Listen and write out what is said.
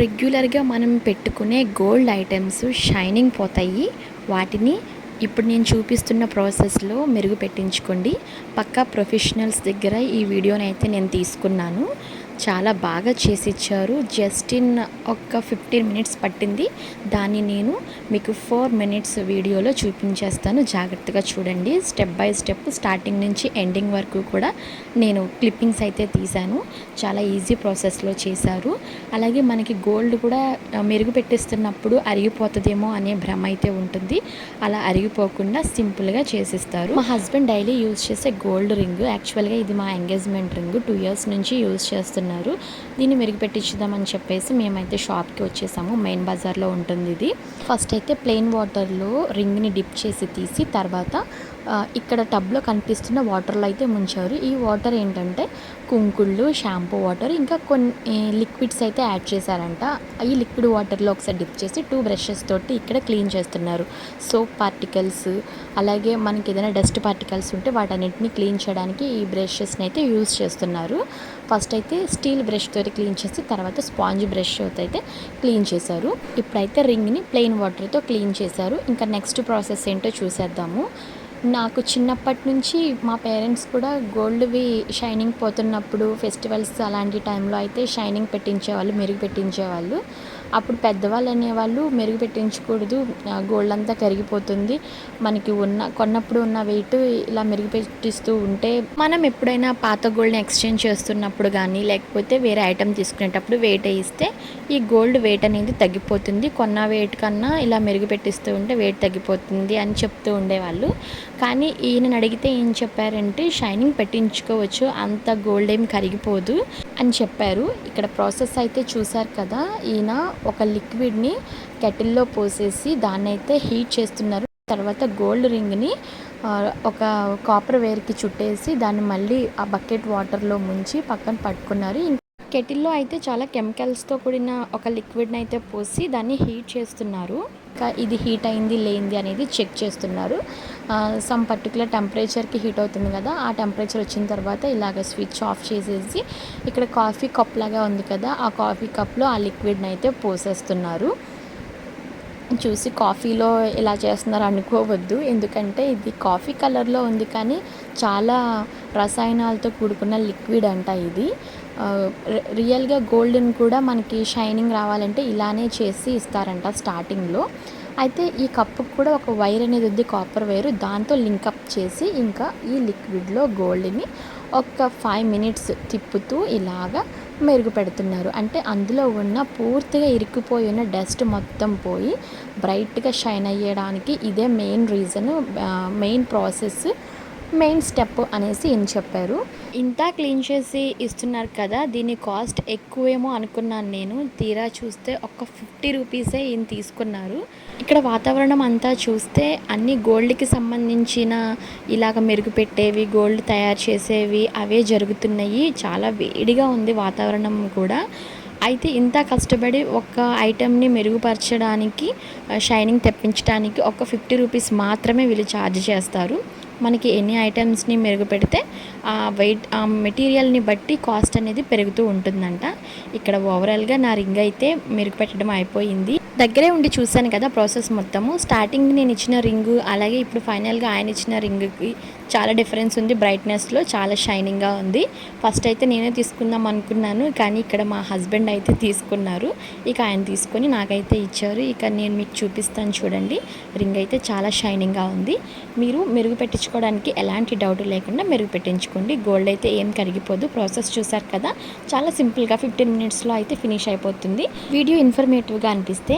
రెగ్యులర్గా మనం పెట్టుకునే గోల్డ్ ఐటమ్స్ షైనింగ్ పోతాయి. వాటిని ఇప్పుడు నేను చూపిస్తున్న ప్రాసెస్లో మెరుగు పెట్టించుకోండి. పక్కా ప్రొఫెషనల్స్ దగ్గర ఈ వీడియోని అయితే నేను తీసుకున్నాను. చాలా బాగా చేసి ఇచ్చారు జస్ట్ ఇన్ ఒక ఫిఫ్టీన్ మినిట్స్ పట్టింది. దాన్ని నేను మీకు ఫోర్ మినిట్స్ వీడియోలో చూపించేస్తాను. జాగ్రత్తగా చూడండి. స్టెప్ బై స్టెప్ స్టార్టింగ్ నుంచి ఎండింగ్ వరకు కూడా నేను క్లిప్పింగ్స్ అయితే తీశాను. చాలా ఈజీ ప్రాసెస్లో చేశారు. అలాగే మనకి గోల్డ్ కూడా మెరుగు పెట్టిస్తున్నప్పుడు అరిగిపోతుందేమో అనే భ్రమ అయితే ఉంటుంది. అలా అరిగిపోకుండా సింపుల్గా చేసిస్తారు. మా హస్బెండ్ డైలీ యూజ్ చేసే గోల్డ్ రింగ్. యాక్చువల్గా ఇది మా ఎంగేజ్మెంట్ రింగ్. టూ ఇయర్స్ నుంచి యూజ్ అన్నారు. దీన్ని మెరుగుపెట్టించుదామని చెప్పేసి మేమైతే షాప్కి వచ్చేసాము. మెయిన్ బజార్లో ఉంటుంది ఇది. ఫస్ట్ అయితే ప్లెయిన్ వాటర్లో రింగ్ని డిప్ చేసి తీసి తర్వాత ఇక్కడ టబ్లో కనిపిస్తున్న వాటర్లో అయితే ముంచారు. ఈ వాటర్ ఏంటంటే కుంకుళ్ళు షాంపూ వాటర్ ఇంకా కొన్ని లిక్విడ్స్ అయితే యాడ్ చేశారంట. ఈ లిక్విడ్ వాటర్లో ఒకసారి డిప్ చేసి టూ బ్రషెస్ తోటి ఇక్కడ క్లీన్ చేస్తున్నారు. సోప్ పార్టికల్స్ అలాగే మనకి ఏదైనా డస్ట్ పార్టికల్స్ ఉంటే వాటన్నిటిని క్లీన్ చేయడానికి ఈ బ్రషెస్ని అయితే యూజ్ చేస్తున్నారు. ఫస్ట్ అయితే స్టీల్ బ్రష్ తోటి క్లీన్ చేసి తర్వాత స్పాంజ్ బ్రష్ అయితే క్లీన్ చేశారు. ఇప్పుడైతే రింగ్ని ప్లెయిన్ వాటర్తో క్లీన్ చేశారు. ఇంకా నెక్స్ట్ ప్రాసెస్ ఏంటో చూసేద్దాము. నాకు చిన్నప్పటి నుంచి మా పేరెంట్స్ కూడా గోల్డ్వి షైనింగ్ పోతున్నప్పుడు ఫెస్టివల్స్ అలాంటి టైంలో అయితే షైనింగ్ పెట్టించేవాళ్ళు మెరుగు పెట్టించేవాళ్ళు. అప్పుడు పెద్దవాళ్ళు అనేవాళ్ళు మెరుగు పెట్టించకూడదు గోల్డ్ అంతా కరిగిపోతుంది. మనకి ఉన్న కొన్నప్పుడు ఉన్న వెయిట్ ఇలా మెరుగు పెట్టిస్తూ ఉంటే మనం ఎప్పుడైనా పాత గోల్డ్ని ఎక్స్చేంజ్ చేస్తున్నప్పుడు కానీ లేకపోతే వేరే ఐటెం తీసుకునేటప్పుడు వెయిట్ వేయిస్తే ఈ గోల్డ్ వెయిట్ అనేది తగ్గిపోతుంది. కొన్న వెయిట్ కన్నా ఇలా మెరుగు పెట్టిస్తూ ఉంటే వెయిట్ తగ్గిపోతుంది అని చెప్తూ ఉండేవాళ్ళు. కానీ ఈయన అడిగితే ఏం చెప్పారంటే షైనింగ్ పెట్టించుకోవచ్చు అంత గోల్డ్ ఏం కరిగిపోదు. అని చెప్పారు. ఇక్కడ ప్రాసెస్ అయితే చూసారు కదా ఈయన ఒక లిక్విడ్ని కెటిల్లో పోసేసి దాన్ని అయితే హీట్ చేస్తున్నారు. తర్వాత గోల్డ్ రింగ్ని ఒక కాపర్ వేర్కి చుట్టేసి దాన్ని మళ్ళీ ఆ బకెట్ వాటర్లో ముంచి పక్కన పట్టుకున్నారు. కెటిల్లో అయితే చాలా కెమికల్స్తో కూడిన ఒక లిక్విడ్ని అయితే పోసి దాన్ని హీట్ చేస్తున్నారు. ఇంకా ఇది హీట్ అయింది లేనిది అనేది చెక్ చేస్తున్నారు. సమ్ పర్టికులర్ టెంపరేచర్కి హీట్ అవుతుంది కదా ఆ టెంపరేచర్ వచ్చిన తర్వాత ఇలాగ స్విచ్ ఆఫ్ చేసేసి ఇక్కడ కాఫీ కప్ లాగా ఉంది కదా ఆ కాఫీ కప్లో ఆ లిక్విడ్ని అయితే పోసేస్తున్నారు. చూసి కాఫీలో ఇలా చేస్తున్నారు అనుకోవద్దు ఎందుకంటే ఇది కాఫీ కలర్లో ఉంది కానీ చాలా రసాయనాలతో కూడుకున్న లిక్విడ్ అంట ఇది. రియల్గా గోల్డెన్ కూడా మనకి షైనింగ్ రావాలంటే ఇలానే చేసి ఇస్తారంట స్టార్టింగ్లో అయితే ఈ కప్పుకు కూడా ఒక వైర్ అనేది ఉంది కాపర్ వైర్. దాంతో లింకప్ చేసి ఇంకా ఈ లిక్విడ్లో గోల్డ్ని ఒక ఫైవ్ మినిట్స్ తిప్పుతూ ఇలాగా మెరుగు పెడుతున్నారు. అంటే అందులో ఉన్న పూర్తిగా ఇరుక్కుపోయి ఉన్న డస్ట్ మొత్తం పోయి బ్రైట్గా షైన్ అయ్యడానికి ఇదే main reason main process main step అనేసి ఏం చెప్పారు. ఇంత క్లీన్ చేసి ఇస్తున్నారు కదా దీని కాస్ట్ ఎక్కువేమో అనుకున్నాను నేను. తీరా చూస్తే ఒక ఫిఫ్టీ రూపీసే ఈయన తీసుకున్నారు. ఇక్కడ వాతావరణం అంతా చూస్తే అన్ని గోల్డ్కి సంబంధించిన ఇలాగ మెరుగు పెట్టేవి గోల్డ్ తయారు చేసేవి అవే జరుగుతున్నాయి. చాలా వేడిగా ఉంది వాతావరణం కూడా. అయితే ఇంత కష్టపడి ఒక ఐటెంని మెరుగుపరచడానికి షైనింగ్ తెప్పించడానికి ఒక ఫిఫ్టీ రూపీస్ మాత్రమే వీళ్ళు ఛార్జ్ చేస్తారు. మనకి ఎన్ని ఐటమ్స్ని మెరుగుపెడితే ఆ వెయిట్ ఆ మెటీరియల్ని బట్టి కాస్ట్ అనేది పెరుగుతూ ఉంటుందంట. ఇక్కడ ఓవరాల్గా నా రింగ్ అయితే మెరుగుపెట్టడం అయిపోయింది. దగ్గరే ఉండి చూశాను కదా ప్రాసెస్ మొత్తము. స్టార్టింగ్ నేను ఇచ్చిన రింగు అలాగే ఇప్పుడు ఫైనల్గా ఆయన ఇచ్చిన రింగ్కి చాలా డిఫరెన్స్ ఉంది. బ్రైట్నెస్లో చాలా షైనింగ్గా ఉంది. ఫస్ట్ అయితే నేనే తీసుకుందాం అనుకున్నాను కానీ ఇక్కడ మా హస్బెండ్ అయితే తీసుకున్నారు. ఇక ఆయన తీసుకొని నాకైతే ఇచ్చారు. ఇక నేను మీకు చూపిస్తాను చూడండి. రింగ్ అయితే చాలా షైనింగ్గా ఉంది. మీరు మెరుగు పెట్టించుకోవడానికి ఎలాంటి డౌట్ లేకుండా మెరుగు పెట్టించుకోండి. గోల్డ్ అయితే ఏం కరిగిపోదు. ప్రాసెస్ చూసారు కదా. చాలా సింపుల్గా ఫిఫ్టీన్ మినిట్స్లో అయితే ఫినిష్ అయిపోతుంది. వీడియో ఇన్ఫర్మేటివ్గా అనిపిస్తే